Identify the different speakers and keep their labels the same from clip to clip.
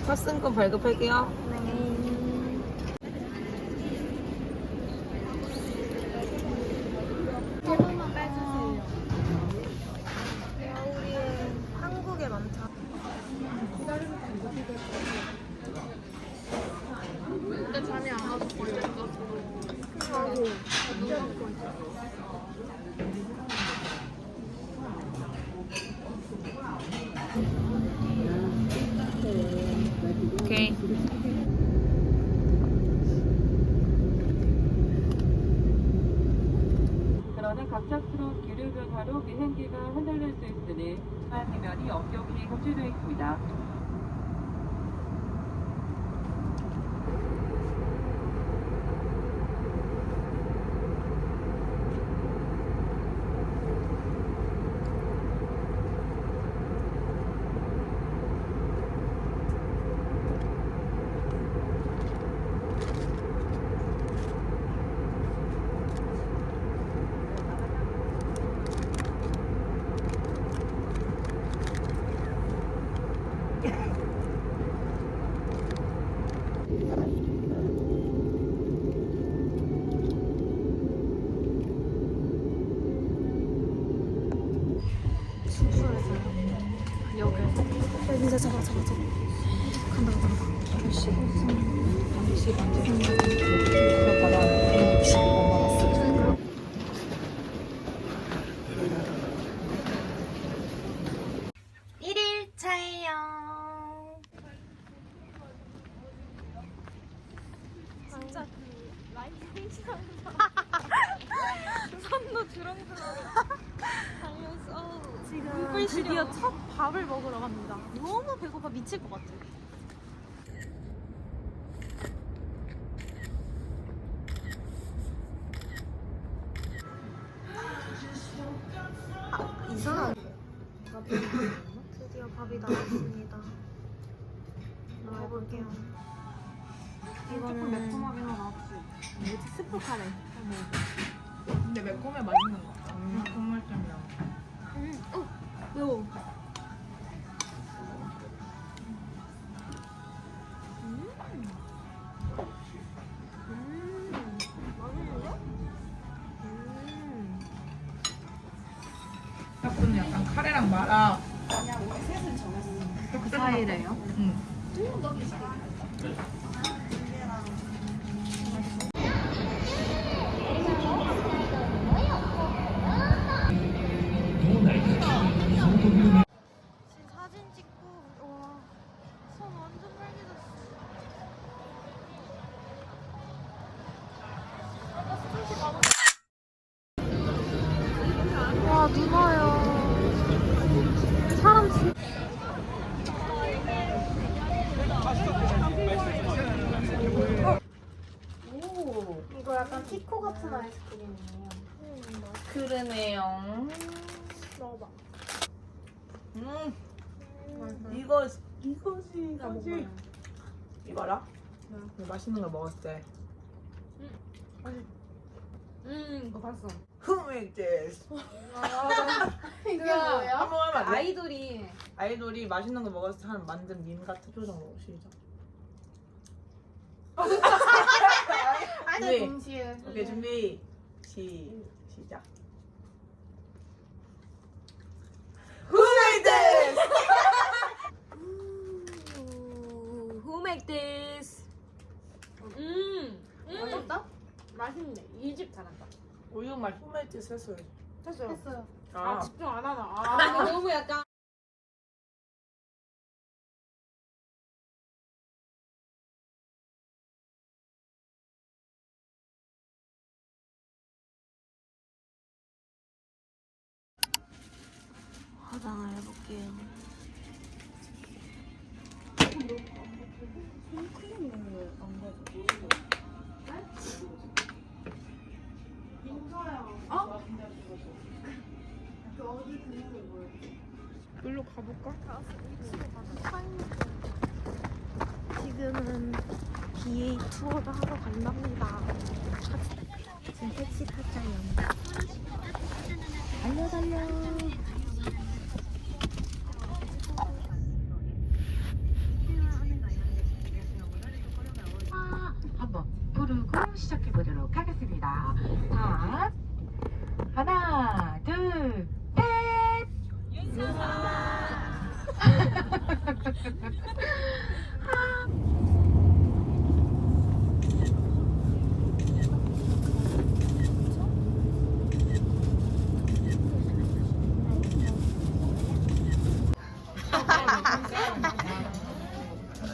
Speaker 1: 제가 탑승권 발급할게요.
Speaker 2: 대본만 빼주세요. 겨울이 한국에 많다.
Speaker 3: 근데 잠이 안 와서 걸렸어.
Speaker 2: 아이고.
Speaker 4: 그러나 갑작스러운 기류 변화로 비행기가 흔들릴 수 있으니 해면이 엄격히 금지되어 있습니다.
Speaker 2: 야, 진짜 잡아, 잡아, 잡아. 간다, 간다, 간다. 아저씨. 아저씨, 반대. 그거 받아. 162번 받았어. 일일 차예요. 진짜 그 라이프 시간 손도 주렁주렁 달렸어. 지금 드디어 첫 밥을 먹으러 갑니다. 너무 배고파 미칠 것 같아. 아, 이상한. 드디어 밥이 나왔습니다. 먹어볼게요. 이거는
Speaker 3: 매콤하긴 하다.
Speaker 2: 뭐지 스프 카레.
Speaker 1: 근데 매콤해 맛있는 거. 음, 국물점이랑.
Speaker 2: 음, 어, 매워.
Speaker 3: 그 사이래요?
Speaker 1: 응.
Speaker 2: 이거
Speaker 1: 이거지 이거지. 이거라? 응. 맛있는 거 먹었을 때.
Speaker 3: 음, 이거 봤어.
Speaker 1: Who make this?
Speaker 3: 이게
Speaker 1: 한번 하면 안 돼?
Speaker 3: 아이돌이
Speaker 1: 아이돌이 맛있는 거 먹었을 때 하는 만든 밈 같은 표정 으로 시작.
Speaker 3: 아이돌
Speaker 1: 네.
Speaker 3: 동시에.
Speaker 1: 오케이 준비 시 시작. Who made this?
Speaker 2: Who make this?
Speaker 3: 음, 맛있다? 맛있네. 이 집 잘한다.
Speaker 1: 우유 맛 Who made this 했어요.
Speaker 3: 했어요.
Speaker 2: 했어요.
Speaker 3: 아,
Speaker 1: 아,
Speaker 3: 집중 안 하나.
Speaker 2: 아니
Speaker 3: 아,
Speaker 2: 너무 약간 화장을 해볼게요.
Speaker 3: 일로 가볼까?
Speaker 2: 지금은 BA 투어를 하러 간답니다. 지금 택시 타자요. 달려 달려.
Speaker 5: 시작해 보도록 하겠습니다. 자, 하나, 둘, 셋.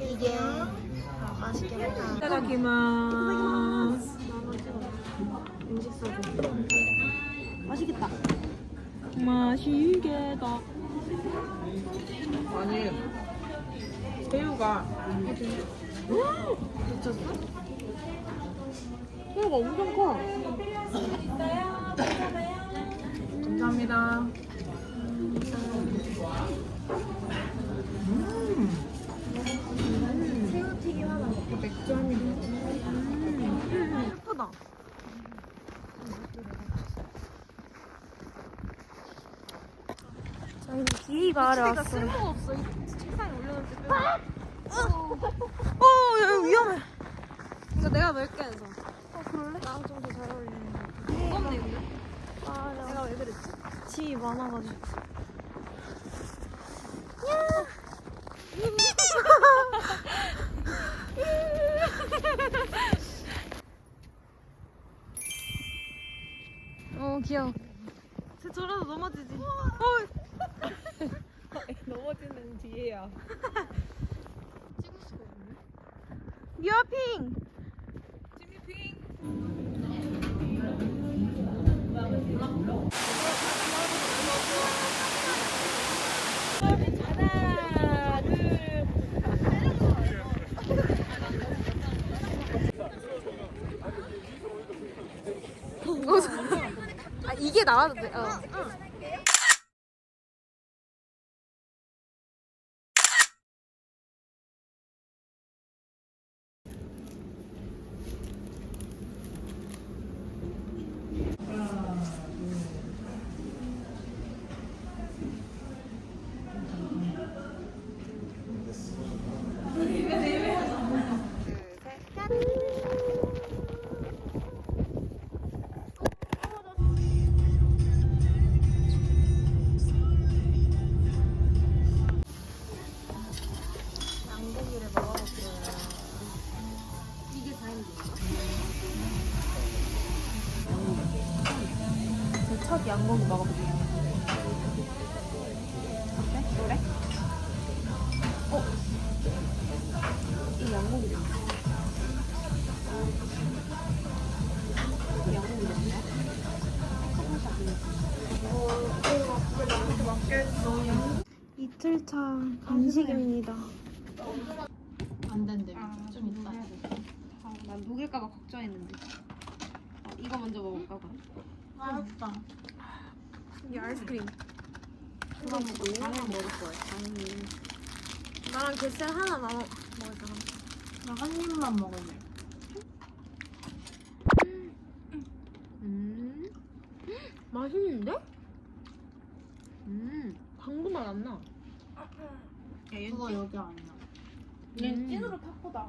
Speaker 3: 이게 맛있게 먹어.
Speaker 1: 이따다키마스.
Speaker 3: 음식 사줘. 맛있겠다.
Speaker 1: 맛있게다. 아니 새우가
Speaker 3: 미쳤어? 새우가 엄청 커.
Speaker 1: 감사합니다.
Speaker 3: 먹고 맥주 한 입. 음, 예쁘다. 저희는 기이가 아래 왔어요. 쓸모가 없어. 책상에 올려놓을 때. 어, 야, 이거 위험해. 이거 내가 넣을게 해서. 어, 그럴래? 나랑 좀 더 잘 어울리는 거. 무겁네, 근데. 아, 내가 왜 그랬지? 지이 많아가지고. 어, 귀여워. 쟤 저러다 넘어지지. 어.
Speaker 1: 넘어지는 뒤에야.
Speaker 3: 유아핑!
Speaker 1: 지미핑.
Speaker 3: 아, 제첫 양고기 먹어볼게요. 어때? 그래? 어? 이 양고기다. 이 양고기다. 이틀 차 간식입니다.
Speaker 6: 안 된대. 좀 이따.
Speaker 3: 아, 난 녹일까봐 걱정했는데. 어, 이거 먼저 먹을까 봐.
Speaker 6: 알았다.
Speaker 3: 이 아이스크림.
Speaker 6: 그거 먹고 당연 먹을 거야. 당연히.
Speaker 3: 나랑 게살 하나 남아 먹을까?
Speaker 6: 나한 입만 먹을래.
Speaker 3: 음. 맛있는데? 음. 방금 맛안 나.
Speaker 6: 그거 여기 아니야.
Speaker 3: 얘
Speaker 1: 찐으로 타코다.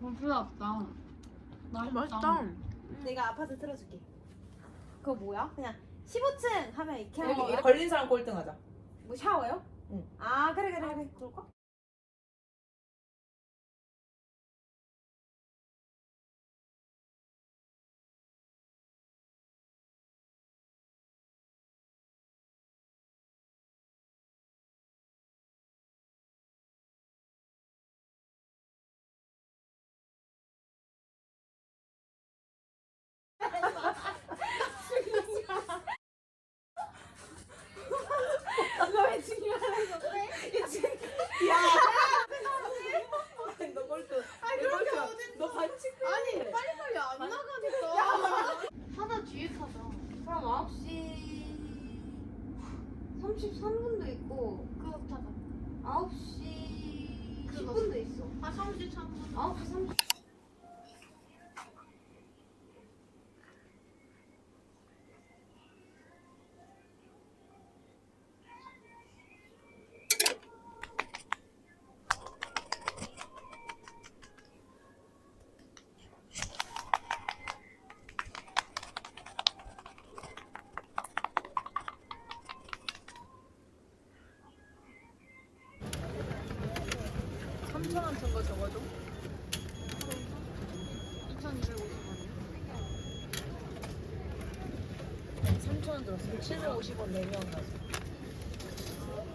Speaker 6: 부드럽다.
Speaker 3: 맛있다. 내가 아파트 틀어줄게. 그거 뭐야? 그냥 15층 하면 이렇게 하는
Speaker 1: 여기
Speaker 3: 거야?
Speaker 1: 걸린 사람 꼴등하자.
Speaker 3: 뭐 샤워요?
Speaker 1: 응.
Speaker 3: 아 그래 그래 그래. 그럴까?
Speaker 1: 너 꼴등. 아니 그렇게 너 반칙.
Speaker 6: 아니 빨리빨리 안 나가니까. 하나 뒤에 타자.
Speaker 3: 그럼 9시 33분도 있고
Speaker 6: 그거 타자.
Speaker 3: 9시
Speaker 6: 그거
Speaker 3: 10분도 있어.
Speaker 6: 아 33분.
Speaker 3: 9시 30분.
Speaker 7: 3,000원 준거 적어줘. 3,000원 들었어. 750원 내면 가서.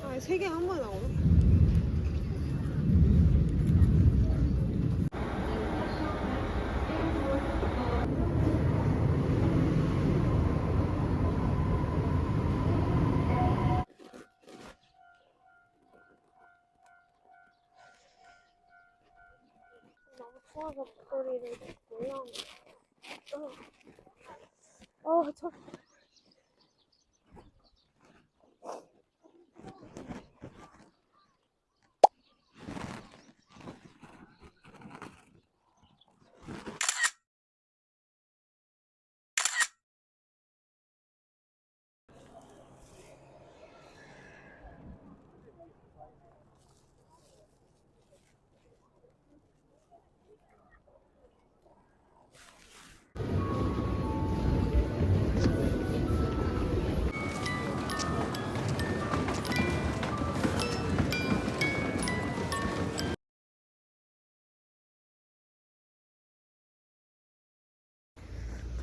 Speaker 2: 아, 세 개 한 번에 나오나?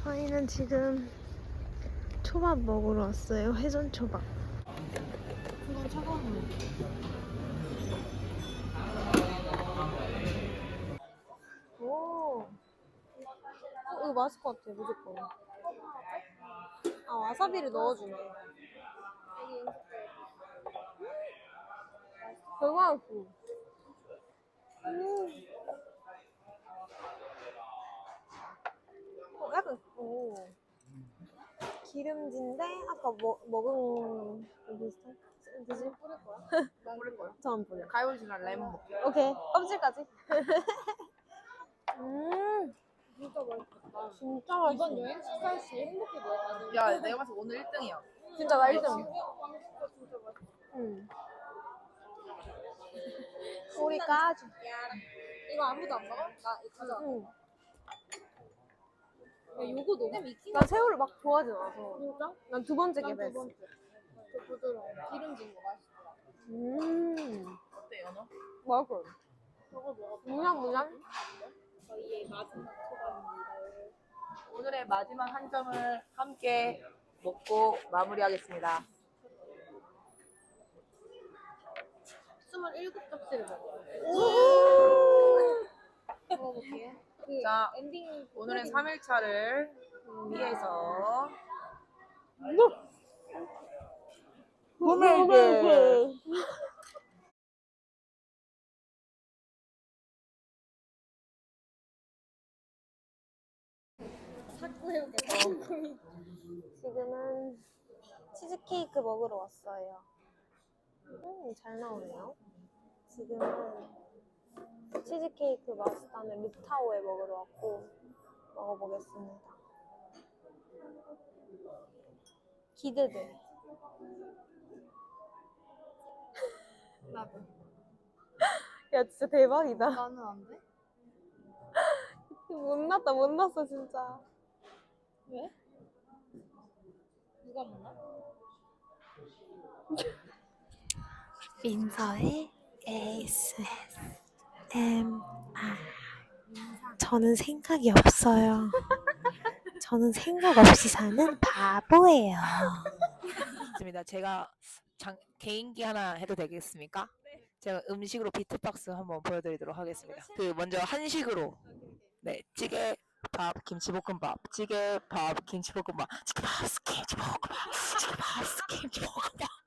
Speaker 2: 저희는 지금 초밥 먹으러 왔어요. 회전 초밥.
Speaker 7: 그건 차가운 물.
Speaker 2: 오. 어, 이거 맛있을 것 같아, 무조건. 아, 와사비를 넣어주네. 대박이고. 음. 어, 약간, 오. 기름진데, 아까 먹, 먹은 거 비슷한? 드실? 뿌릴 거야?
Speaker 7: 모를 거야.
Speaker 2: 저안 뿌려.
Speaker 7: 가요지랑 레몬 먹게.
Speaker 2: 오케이 껍질까지 음 진짜 맛있다 진짜 맛있어 이번 여행 식사에서 제일 행복해 보였거든
Speaker 7: 야, 내가 봤을 때 오늘 1등이야.
Speaker 2: 진짜 나 1등 응 우리 까줘
Speaker 3: 이거 아무도 안 먹어? 나 이거 가져.
Speaker 2: 응.
Speaker 3: 야, 요거 너무 미친
Speaker 2: 난 새우를 막 좋아하진 않아서
Speaker 3: 진짜?
Speaker 2: 난 두 번째
Speaker 3: 난두
Speaker 2: 개발했어
Speaker 3: 번째. 그 부드러워. 기름진 거 맛있어.
Speaker 2: 음
Speaker 7: 어때, 연어?
Speaker 2: 먹어
Speaker 3: 저거 먹어.
Speaker 2: 무냥 무냥
Speaker 3: 저희의 마지막 초밥입니다.
Speaker 7: 오늘의 마지막 한 점을 함께 먹고 마무리하겠습니다.
Speaker 3: 27접시를 먹어. 먹어볼게요. 그
Speaker 7: 자,
Speaker 3: 엔딩
Speaker 7: 오늘은 3일차를 위해서
Speaker 3: 자꾸 해볼게.
Speaker 2: 지금은 치즈케이크 먹으러 왔어요. 음, 잘 나오네요. 지금은 치즈케이크 마스터는 루타오에 먹으러 왔고 먹어보겠습니다. 기대돼.
Speaker 3: 나도.
Speaker 2: 야 진짜 대박이다.
Speaker 3: 나는 안 돼?
Speaker 2: 못 났다 못 났어 진짜.
Speaker 3: 왜? 누가 먹나?
Speaker 2: 민서의 ASMR. 저는 생각이 없어요. 저는 생각 없이 사는 바보예요.
Speaker 1: 있습니다. 제가 장, 개인기 하나 해도 되겠습니까? 제가 음식으로 비트박스 한번 보여드리도록 하겠습니다. 그 먼저 한식으로 네 찌개 밥 김치볶음밥 찌개 밥 김치볶음밥 찌개 밥 김치볶음밥 찌개 밥 김치볶음밥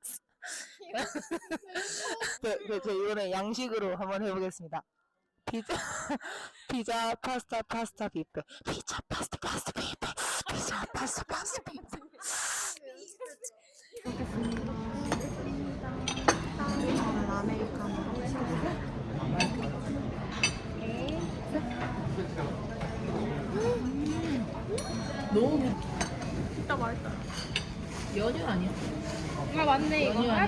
Speaker 1: 네, 네, 저 이번에 양식으로 한번 해보겠습니다. 피자 피자 파스타 파스타 비페. 피자 파스타 파스타 비페. 피자 파스타 파스타 비페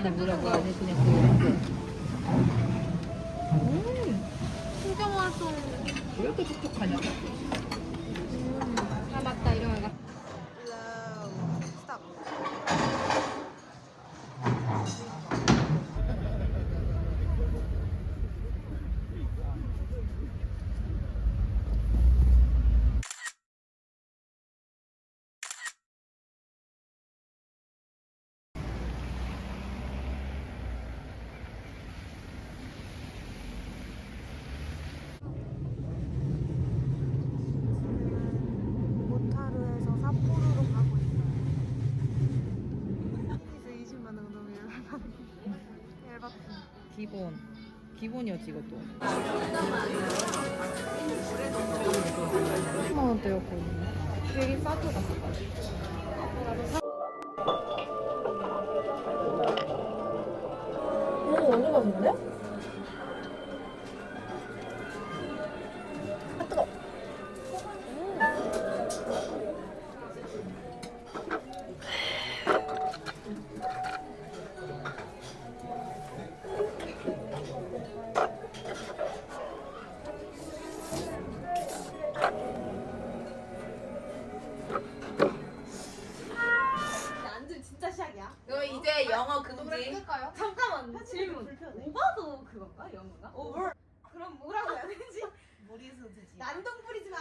Speaker 3: 맞네 이거.
Speaker 7: 연유 아니고 뭐라고 하지? 그냥 그
Speaker 2: 진짜 맛있어.
Speaker 7: 왜 이렇게 촉촉하냐?
Speaker 3: 아 맞다 이런 거.
Speaker 2: 스탑.
Speaker 7: 기본이었지 이것도.
Speaker 2: 10만 원대였거든요. 되게 싸게. 오,
Speaker 3: 오바도 그건가 영어가? 오버. 그럼 뭐라고 해야 되지?
Speaker 1: 무리수지.
Speaker 3: 난동 부리지 마.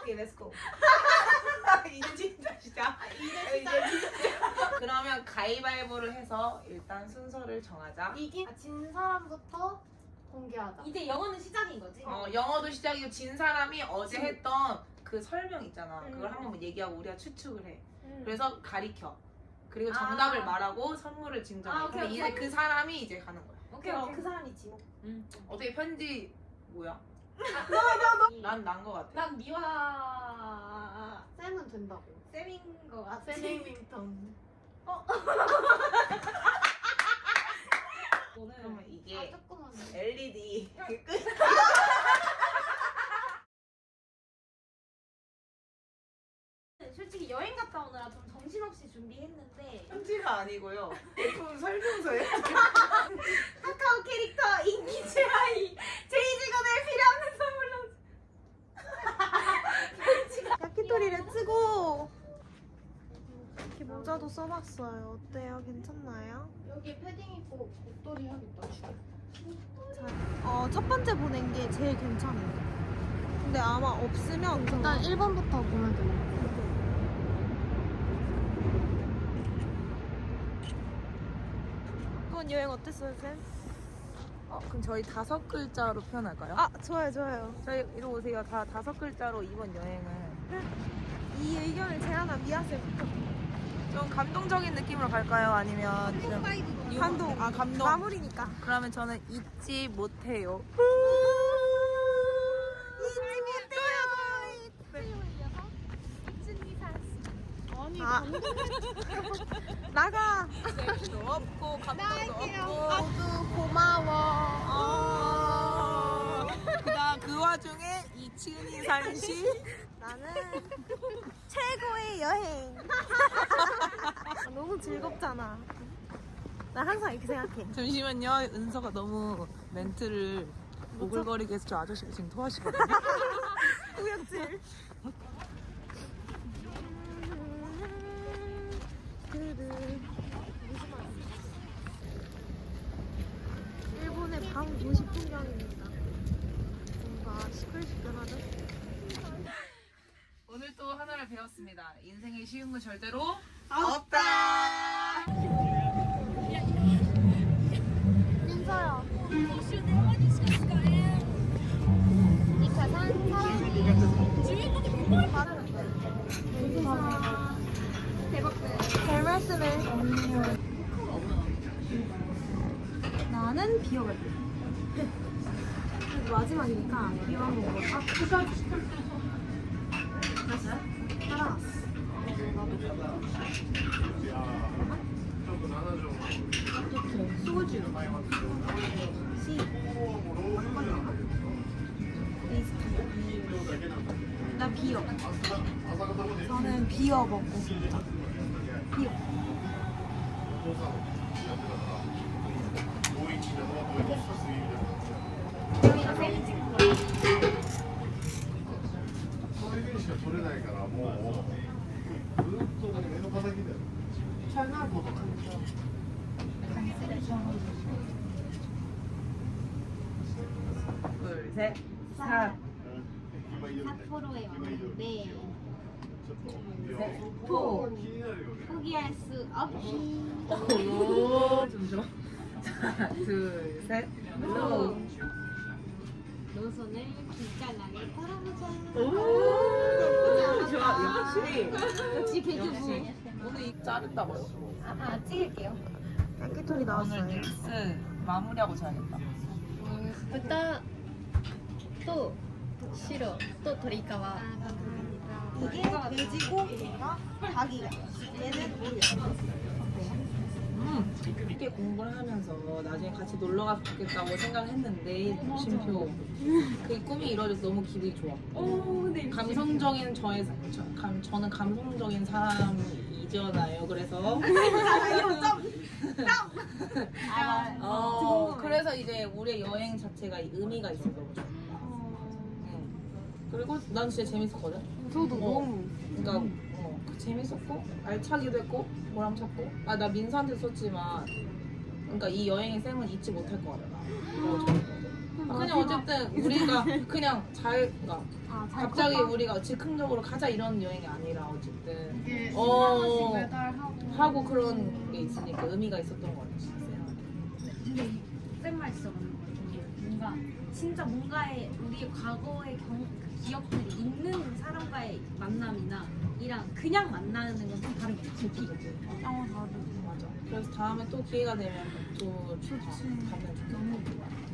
Speaker 1: 오케이, 렛츠고. 이제 진짜 시작.
Speaker 3: 이제
Speaker 1: 진짜. 그러면 가위바위보를 해서 일단 순서를 정하자.
Speaker 3: 이긴
Speaker 2: 아, 진 사람부터 공개하자.
Speaker 3: 이제 영어는 시작인 거지.
Speaker 1: 어, 영어도 시작이고 진 사람이 어제 했던 그 설명 있잖아. 그걸 한번 얘기하고 우리가 추측을 해. 그래서 가리켜. 그리고 정답을
Speaker 3: 아.
Speaker 1: 말하고 선물을 증정해.
Speaker 3: 아, 오케이,
Speaker 1: 근데 이제
Speaker 3: 오케이.
Speaker 1: 그 사람이 이제 가는 거야.
Speaker 3: 오케이 오케이. 그 사람이 지목.
Speaker 1: 어떻게 편지 뭐야? 난 난 거 같아.
Speaker 3: 난 미화
Speaker 2: 쌤은 된다고.
Speaker 3: 쌤인 거 같아.
Speaker 2: 샘밍턴.
Speaker 3: 오늘
Speaker 1: 그러면
Speaker 2: 아,
Speaker 1: 이게
Speaker 2: 조금만.
Speaker 1: LED
Speaker 3: 솔직히 여행 갔다 오느라 좀 정신없이 준비했는데
Speaker 1: 편지가 아니고요. 제품 설명서예요.
Speaker 3: 카카오 캐릭터 인기 제아이 제이지건에 필요한 선물로
Speaker 2: 야키토리 렛츠고! 이렇게 모자도 써봤어요. 어때요? 괜찮나요? 여기 패딩 입고 목도리 하겠다, 자, 어, 첫 번째 보낸 게 제일 괜찮아요. 근데 아마 없으면 일단 1번부터 보면 돼요. 이번 여행 어땠어요, 쌤?
Speaker 1: 어, 그럼 저희 다섯 글자로 표현할까요?
Speaker 2: 아, 좋아요, 좋아요.
Speaker 1: 저희 이리 오세요. 다 다섯 글자로 이번 여행은
Speaker 2: 이 의견을 제안한 미아 쌤부터.
Speaker 1: 좀 감동적인 느낌으로 갈까요? 아니면 좀
Speaker 2: 감동.
Speaker 1: 아 감동.
Speaker 2: 마무리니까.
Speaker 1: 그러면 저는 잊지 못해요.
Speaker 2: 아니, 아. 나가.
Speaker 1: 도 없고 감동도 없고.
Speaker 2: 모두 고마워.
Speaker 1: 아. 그다음 그 와중에 이치은이 산시
Speaker 2: 나는 최고의 여행. 너무 즐겁잖아. 나 항상 이렇게 생각해.
Speaker 1: 잠시만요. 은서가 너무 멘트를 오글거리게 해서 저 아저씨가 지금 토하시거든요.
Speaker 2: 구역질. 일본의 밤 도시 풍경입니다. 뭔가 시끌시끌하죠?
Speaker 1: 오늘 또 하나를 배웠습니다. 인생에 쉬운 건 절대로 없다.
Speaker 2: 비어갈 때. 마지막이니까 비어 한번 먹을까? 다시 따라갔어. 어떻게? 소주. 시. 나 비어. 저는 비어 먹고 싶다. 비어.
Speaker 1: 둘, 셋, 사.
Speaker 3: 삿포로에 왔는데
Speaker 1: 포.
Speaker 3: 포기할 수 없이
Speaker 1: 오, 잠시만. 하나, 둘, 셋. 로.
Speaker 3: 노선을 길가나게 털어보자.
Speaker 1: 오, 좋아. 역시.
Speaker 3: 역시 개그부.
Speaker 1: 오늘 이 자른다고요?
Speaker 3: 아, 아 찍을게요.
Speaker 2: 깡깨털이
Speaker 1: 오늘 나왔어요. 닉스 마무리하고 자야겠다.
Speaker 3: 부터 또 싫어 또 도리카와 아, 그러니까.
Speaker 2: 이게 돼지고기가 닭이야. 얘는 물이야. 어.
Speaker 1: 이렇게 공부를 하면서 나중에 같이 놀러 가서 좋겠다고 생각했는데 쉼표 그 꿈이 이루어져서 너무 기분이 좋아. 감성적인 저의 저, 감, 저는 감성적인 사람이잖아요. 그래서 어, 그래서 이제 우리의 여행 자체가 의미가 있어서 그렇죠. 응. 그리고 난 진짜 재밌었거든. 저도 너무. 그러니까 어, 그 재밌었고 알차기도 했고 보람찼고 아 나 민서한테 썼지만 그러니까 이 여행의 쌤은 잊지 못할 것 같아. 아, 그냥 어쨌든 우리가 그냥 잘 그러니까 갑자기 우리가 즉흥적으로 가자 이런 여행이 아니라 어쨌든
Speaker 7: 이게
Speaker 1: 어.
Speaker 7: 매달 하고
Speaker 1: 하고 그런 게 있으니까 의미가 있었던 것 같아. 진짜.
Speaker 3: 근데 쌤말 진짜 맞는 것 같은 게 뭔가 진짜 뭔가의 우리의 과거의 경, 그 기억들이 있는 사람과의 만남이나 이랑 그냥 만나는 건 좀 다른 것 같아요.
Speaker 1: 그치 그치. 어 맞아. 그래서 다음에 또 기회가 되면 또 좋지. 가면 좋겠다.
Speaker 2: 이